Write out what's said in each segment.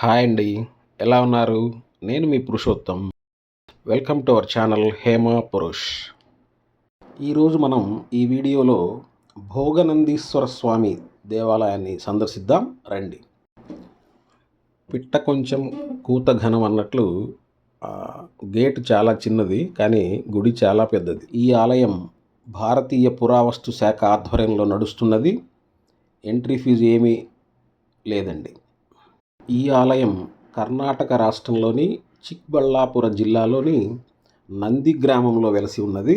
Hi అండి. ఎలా ఉన్నారు? నేను మీ Purushottam. Welcome to our channel Hema Purush. ఈరోజు మనం ఈ వీడియోలో భోగనందీశ్వర స్వామి దేవాలయాన్ని సందర్శిద్దాం. రండి. పిట్ట కొంచెం కూత ఘనం అన్నట్లు గేట్ గేటు చాలా చిన్నది కానీ గుడి చాలా పెద్దది. ఈ ఆలయం భారతీయ పురావస్తు శాఖ ఆధ్వర్యంలో నడుస్తున్నది. ఎంట్రీ ఫీజు ఏమీ లేదండి. ఈ ఆలయం కర్ణాటక రాష్ట్రంలోని చిక్బళ్ళాపుర జిల్లాలోని నంది గ్రామంలో వెలసి ఉన్నది.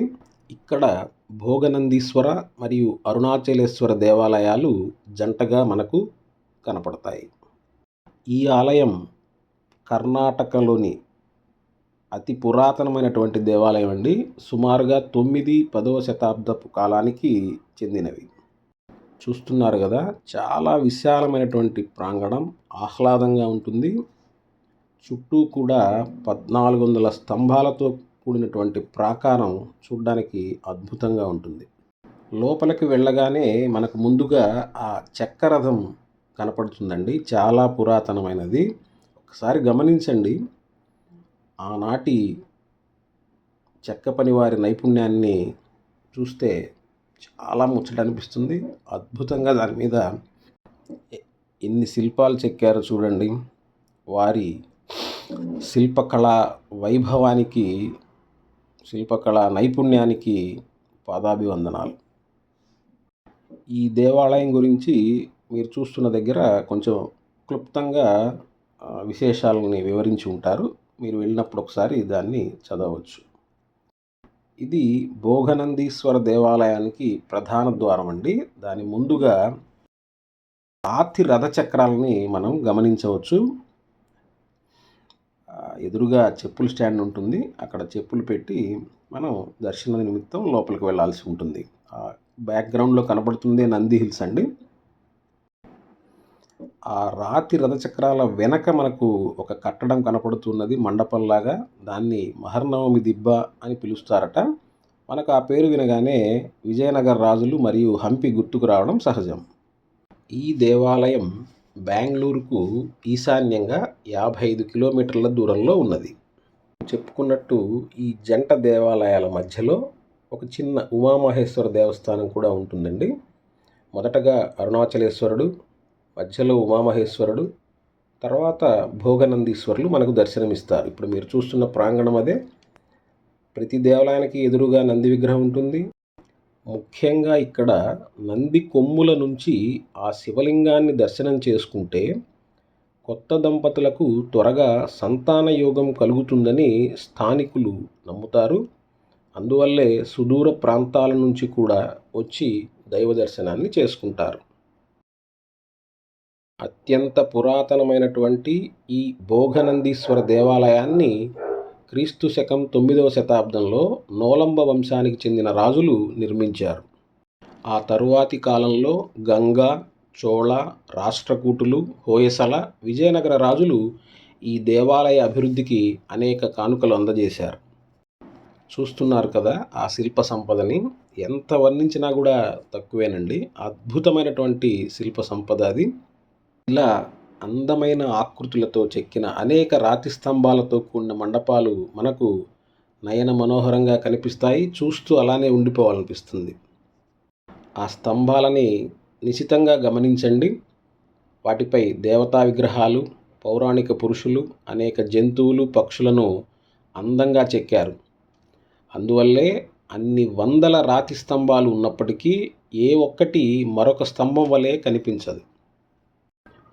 ఇక్కడ భోగనందీశ్వర మరియు అరుణాచలేశ్వర దేవాలయాలు జంటగా మనకు కనపడతాయి. ఈ ఆలయం కర్ణాటకలోని అతి పురాతనమైనటువంటి దేవాలయం అండి. సుమారుగా తొమ్మిది పదవ శతాబ్దపు కాలానికి చెందినవి చూస్తున్నారు కదా చాలా విశాలమైనటువంటి ప్రాంగణం ఆహ్లాదంగా ఉంటుంది. చుట్టూ కూడా పద్నాలుగు వందల స్తంభాలతో కూడినటువంటి ప్రాకారం చూడడానికి అద్భుతంగా ఉంటుంది. లోపలికి వెళ్ళగానే మనకు ముందుగా ఆ చక్రరథం కనపడుతుందండి. చాలా పురాతనమైనది. ఒకసారి గమనించండి. ఆనాటి చెక్క పని వారి నైపుణ్యాన్ని చూస్తే చాలా ముచ్చట అనిపిస్తుంది అద్భుతంగా దాని మీద ఎన్ని శిల్పాలు చెక్కారో చూడండి. వారి శిల్పకళ వైభవానికి శిల్పకళ నైపుణ్యానికి పాదాభివందనాలు. ఈ దేవాలయం గురించి మీరు చూస్తున్న దగ్గర కొంచెం క్లుప్తంగా విశేషాలని వివరించి ఉంటారు. మీరు వెళ్ళినప్పుడు ఒకసారి దాన్ని చదవచ్చు. ఇది భోగనందీశ్వర దేవాలయానికి ప్రధాన ద్వారం అండి. దాని ముందుగా రాతి రథచక్రాలని మనం గమనించవచ్చు. ఎదురుగా చెప్పుల స్టాండ్ ఉంటుంది. అక్కడ చెప్పులు పెట్టి మనం దర్శన నిమిత్తం లోపలికి వెళ్ళాల్సి ఉంటుంది. ఆ బ్యాక్గ్రౌండ్లో కనబడుతుంది నంది హిల్స్ అండి. ఆ రాతి రథచక్రాల వెనక మనకు ఒక కట్టడం కనపడుతున్నది మండపంలాగా దాన్ని మహర్నవమి దిబ్బ అని పిలుస్తారట. మనకు ఆ పేరు వినగానే విజయనగర రాజులు మరియు హంపి గుర్తుకు రావడం సహజం. ఈ దేవాలయం బెంగళూరుకు ఈశాన్యంగా యాభై ఐదు కిలోమీటర్ల దూరంలో ఉన్నది. చెప్పుకున్నట్టు ఈ జంట దేవాలయాల మధ్యలో ఒక చిన్న ఉమామహేశ్వర దేవస్థానం కూడా ఉంటుందండి. మొదటగా అరుణాచలేశ్వరుడు మధ్యలో ఉమామహేశ్వరుడు తర్వాత భోగనందీశ్వరులు మనకు దర్శనమిస్తారు. ఇప్పుడు మీరు చూస్తున్న ప్రాంగణం అదే. ప్రతి దేవాలయానికి ఎదురుగా నంది విగ్రహం ఉంటుంది. ముఖ్యంగా ఇక్కడ నంది కొమ్ముల నుంచి ఆ శివలింగాన్ని దర్శనం చేసుకుంటే కొత్త దంపతులకు త్వరగా సంతాన యోగం కలుగుతుందని స్థానికులు నమ్ముతారు. అందువల్లే సుదూర ప్రాంతాల నుంచి కూడా వచ్చి దైవ దర్శనాన్ని చేసుకుంటారు. అత్యంత పురాతనమైనటువంటి ఈ భోగనందీశ్వర దేవాలయాన్ని క్రీస్తు శకం తొమ్మిదవ శతాబ్దంలో నోలంబ వంశానికి చెందిన రాజులు నిర్మించారు. ఆ తరువాతి కాలంలో గంగా చోళ రాష్ట్రకూటులు హోయసల విజయనగర రాజులు ఈ దేవాలయ అభివృద్ధికి అనేక కానుకలు అందజేశారు. చూస్తున్నారు కదా ఆ శిల్ప సంపదని. ఎంత వర్ణించినా కూడా తక్కువేనండి. అద్భుతమైనటువంటి శిల్ప సంపద అది. ఇలా అందమైన ఆకృతులతో చెక్కిన అనేక రాతి స్తంభాలతో కూడిన మండపాలు మనకు నయన మనోహరంగా కనిపిస్తాయి. చూస్తూ అలానే ఉండిపోవాలనిపిస్తుంది. ఆ స్తంభాలని నిశితంగా గమనించండి. వాటిపై దేవతా విగ్రహాలు పౌరాణిక పురుషులు అనేక జంతువులు పక్షులను అందంగా చెక్కారు. అందువల్లే అన్ని వందల రాతి స్తంభాలు ఉన్నప్పటికీ ఏ ఒక్కటి మరొక స్తంభం వలె కనిపించదు.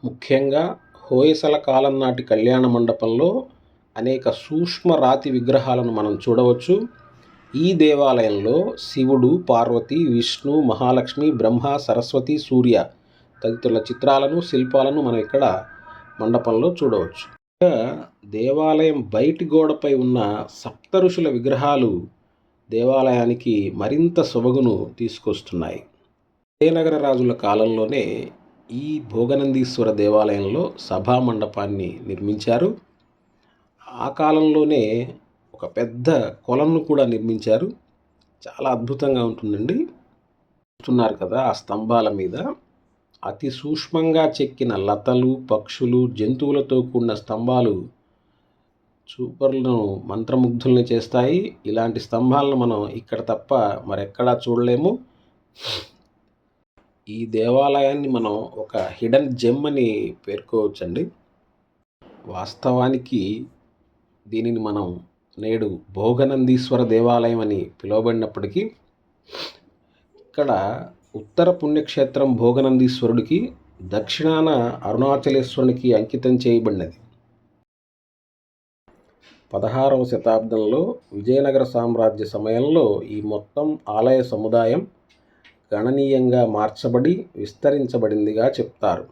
ముఖ్యంగా హోయసల కాలం నాటి కళ్యాణ మండపంలో అనేక సూక్ష్మ రాతి విగ్రహాలను మనం చూడవచ్చు. ఈ దేవాలయంలో శివుడు పార్వతి విష్ణు మహాలక్ష్మి బ్రహ్మ సరస్వతి సూర్య తదితరుల చిత్రాలను శిల్పాలను మనం ఇక్కడ మండపంలో చూడవచ్చు. ఇంకా దేవాలయం బయటి గోడపై ఉన్న సప్త ఋషుల విగ్రహాలు దేవాలయానికి మరింత సొబగును తీసుకొస్తున్నాయి. విజయనగర రాజుల కాలంలోనే ఈ భోగనందీశ్వర దేవాలయంలో సభా మండపాన్ని నిర్మించారు. ఆ కాలంలోనే ఒక పెద్ద కొలను కూడా నిర్మించారు. చాలా అద్భుతంగా ఉంటుందండి. చూస్తున్నారు కదా ఆ స్తంభాల మీద. అతి సూక్ష్మంగా చెక్కిన లతలు పక్షులు జంతువులతో కూడిన స్తంభాలు చూపర్లను మంత్రముగ్ధుల్ని చేస్తాయి. ఇలాంటి స్తంభాలను మనం ఇక్కడ తప్ప మరెక్కడా చూడలేము. ఈ దేవాలయాన్ని మనం ఒక హిడెన్ జెమ్ అని పేర్కోవచ్చండి. వాస్తవానికి దీనిని మనం నేడు భోగనందీశ్వర దేవాలయం అని పిలువబడినప్పటికీ ఇక్కడ ఉత్తర పుణ్యక్షేత్రం భోగనందీశ్వరుడికి దక్షిణాన అరుణాచలేశ్వరునికి అంకితం చేయబడినది. పదహారవ శతాబ్దంలో విజయనగర సామ్రాజ్య సమయంలో ఈ మొత్తం ఆలయ సముదాయం గణనీయంగా మార్చబడి విస్తరించబడిందిగా చెప్తారు.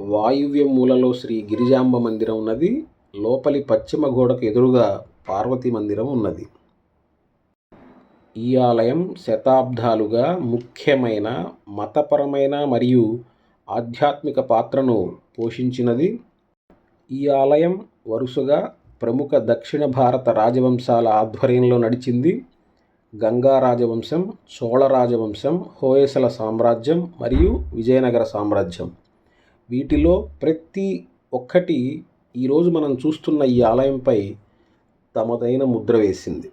వాయువ్య మూలలో శ్రీ గిరిజాంబ మందిరం ఉన్నది. లోపలి పశ్చిమ గోడకు ఎదురుగా పార్వతీ మందిరం ఉన్నది. ఈ ఆలయం శతాబ్దాలుగా ముఖ్యమైన మతపరమైన మరియు ఆధ్యాత్మిక పాత్రను పోషించినది. ఈ ఆలయం వరుసగా ప్రముఖ దక్షిణ భారత రాజవంశాల ఆధ్వర్యంలో నడిచింది. గంగా రాజవంశం చోళ రాజవంశం హోయసల సామ్రాజ్యం మరియు విజయనగర సామ్రాజ్యం. వీటిలో ప్రతి ఒక్కటి ఈరోజు మనం చూస్తున్న ఈ ఆలయంపై తమదైన ముద్ర వేసింది.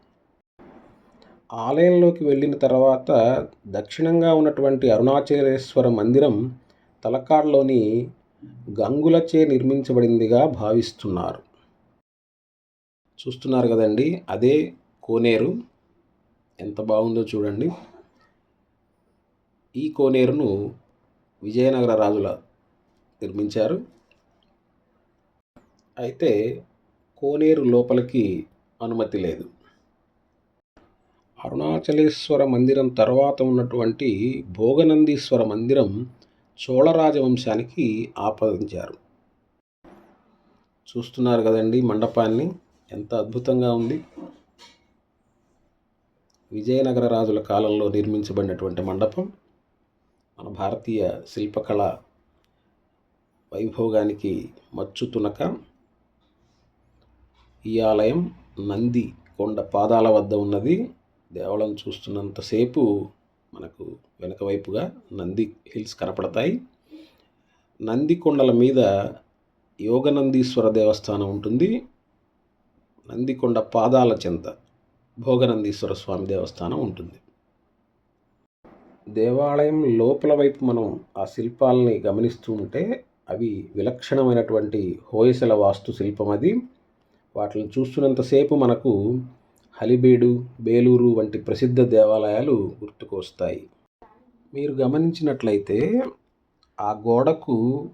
ఆలయంలోకి వెళ్ళిన తర్వాత దక్షిణంగా ఉన్నటువంటి అరుణాచలేశ్వర మందిరం తలకాడ్లోని గంగులచే నిర్మించబడిందిగా భావిస్తున్నారు. చూస్తున్నారు కదండి అదే కోనేరు. ఎంత బాగుందో చూడండి. ఈ కోనేరును విజయనగర రాజుల నిర్మించారు. అయితే కోనేరు లోపలికి అనుమతి లేదు. అరుణాచలేశ్వర మందిరం తర్వాత ఉన్నటువంటి భోగనందీశ్వర మందిరం చోళ రాజవంశానికి ఆపాదించారు. చూస్తున్నారు కదండి మండపాన్ని. ఎంత అద్భుతంగా ఉంది. విజయనగర రాజుల కాలంలో నిర్మించబడినటువంటి మండపం మన భారతీయ శిల్పకళ వైభోగానికి మచ్చు తునక. ఈ ఆలయం నంది కొండ పాదాల వద్ద ఉన్నది. దేవాలయం చూస్తున్నంతసేపు మనకు వెనక వైపుగా నంది హిల్స్ కనపడతాయి. నంది కొండల మీద యోగనందీశ్వర దేవస్థానం ఉంటుంది. నందికొండ పాదాల చెంత. భోగనందీశ్వర స్వామి దేవస్థానం ఉంటుంది. దేవాలయం లోపల వైపు మనం ఆ శిల్పాలని గమనిస్తూ ఉంటే అవి విలక్షణమైనటువంటి హోయసల వాస్తు శిల్పం అది. వాటిని చూస్తున్నంతసేపు మనకు హలిబేడు బేలూరు వంటి ప్రసిద్ధ దేవాలయాలు గుర్తుకు వస్తాయి మీరు గమనించినట్లయితే ఆ గోడకు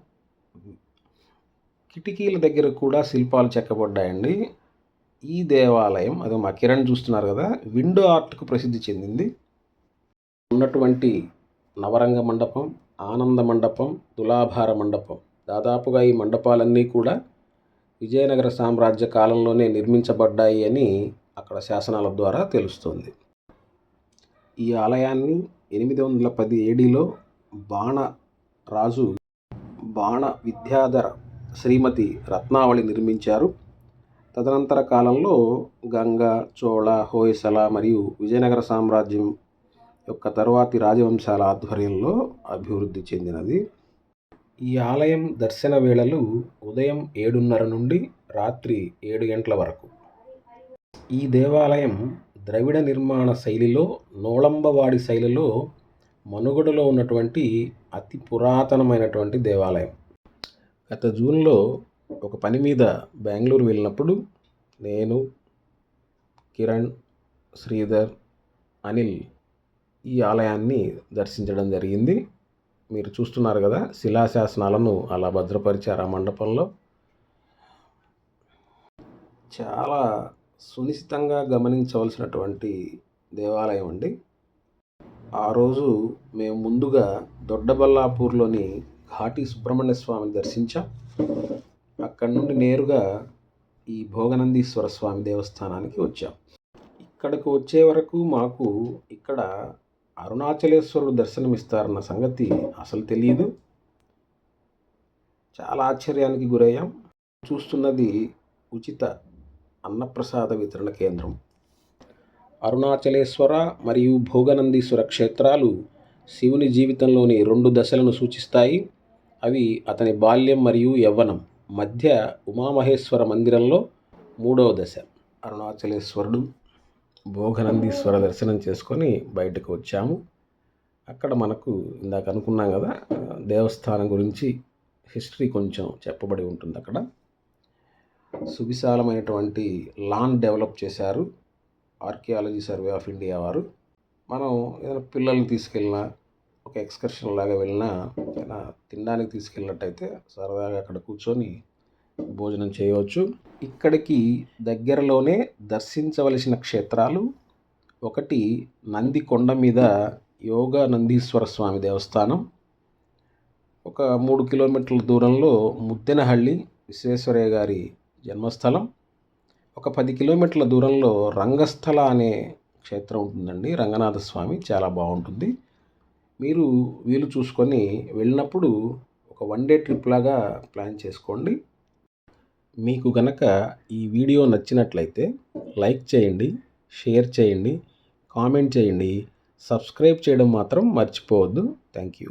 కిటికీల దగ్గర కూడా శిల్పాలు చెక్కబడ్డాయండి. ఈ దేవాలయం అదే మా కిరణ్ చూస్తున్నారు కదా విండో ఆర్ట్కు ప్రసిద్ధి చెందింది. ఉన్నటువంటి నవరంగ మండపం ఆనంద మండపం తులాభార మండపం. దాదాపుగా ఈ మండపాలన్నీ కూడా విజయనగర సామ్రాజ్య కాలంలోనే నిర్మించబడ్డాయి అని అక్కడ శాసనాల ద్వారా తెలుస్తుంది. ఈ ఆలయాన్ని ఎనిమిది వందల పది ఏడిలో బాణ రాజు బాణ విద్యాధర శ్రీమతి రత్నావళి నిర్మించారు. తదనంతర కాలంలో గంగ చోళ హోయసల మరియు విజయనగర సామ్రాజ్యం యొక్క తరువాతి రాజవంశాల ఆధ్వర్యంలో అభివృద్ధి చెందినది. ఈ ఆలయం దర్శన వేళలు ఉదయం ఏడున్నర నుండి రాత్రి ఏడు గంటల వరకు. ఈ దేవాలయం ద్రవిడ నిర్మాణ శైలిలో నోళంబవాడి శైలిలో మనుగడలో ఉన్నటువంటి అతి పురాతనమైనటువంటి దేవాలయం. గత జూన్లో ఒక పని మీద బెంగళూరు వెళ్ళినప్పుడు నేను కిరణ్ శ్రీధర్ అనిల్ ఈ ఆలయాన్ని దర్శించడం జరిగింది. మీరు చూస్తున్నారు కదా శిలాశాసనాలను అలా భద్రపరిచారు ఆ మండపంలో. చాలా సునిశ్చితంగా గమనించవలసినటువంటి దేవాలయం అండి. ఆ రోజు మేము ముందుగా దొడ్డబల్లాపూర్లోని ఘాటి సుబ్రహ్మణ్య స్వామిని దర్శించాం. అక్కడి నుండి నేరుగా ఈ భోగనందీశ్వర స్వామి దేవస్థానానికి వచ్చాం. ఇక్కడికి వచ్చే వరకు మాకు ఇక్కడ అరుణాచలేశ్వరుడు దర్శనమిస్తారన్న సంగతి అసలు తెలియదు చాలా ఆశ్చర్యానికి గురయ్యాం. చూస్తున్నది ఉచిత అన్నప్రసాద వితరణ కేంద్రం. అరుణాచలేశ్వర మరియు భోగనందీశ్వర క్షేత్రాలు శివుని జీవితంలోని రెండు దశలను సూచిస్తాయి. అవి అతని బాల్యం మరియు యవ్వనం. మధ్య ఉమామహేశ్వర మందిరంలో మూడవ దశ. అరుణాచలేశ్వరుడు భోగనందీశ్వర దర్శనం చేసుకొని బయటకు వచ్చాము. అక్కడ మనకు ఇందాక అనుకున్నాం కదా దేవస్థానం గురించి హిస్టరీ కొంచెం చెప్పబడి ఉంటుంది అక్కడ. సువిశాలమైనటువంటి లాన్ డెవలప్ చేశారు. ఆర్కియాలజీ సర్వే ఆఫ్ ఇండియా వారు. మనం ఏదైనా పిల్లల్ని తీసుకెళ్ళినా ఒక ఎక్స్కర్షన్ లాగా వెళ్ళినా ఏదైనా తినడానికి తీసుకెళ్ళినట్టయితే సరదాగా అక్కడ కూర్చొని భోజనం చేయవచ్చు. ఇక్కడికి దగ్గరలోనే దర్శించవలసిన క్షేత్రాలు ఒకటి నంది కొండ మీద యోగా నందీశ్వర స్వామి దేవస్థానం ఒక మూడు కిలోమీటర్ల దూరంలో ముద్దెనహళ్ళి విశ్వేశ్వరయ్య గారి జన్మస్థలం ఒక పది కిలోమీటర్ల దూరంలో రంగస్థల అనే క్షేత్రం ఉంటుందండి. రంగనాథ స్వామి చాలా బాగుంటుంది. మీరు వీలు చూసుకొని వెళ్ళినప్పుడు ఒక వన్ డే ట్రిప్ లాగా ప్లాన్ చేసుకోండి. మీకు గనక ఈ వీడియో నచ్చినట్లయితే లైక్ చేయండి షేర్ చేయండి కామెంట్ చేయండి. సబ్స్క్రైబ్ చేయడం మాత్రం మర్చిపోవద్దు. Thank you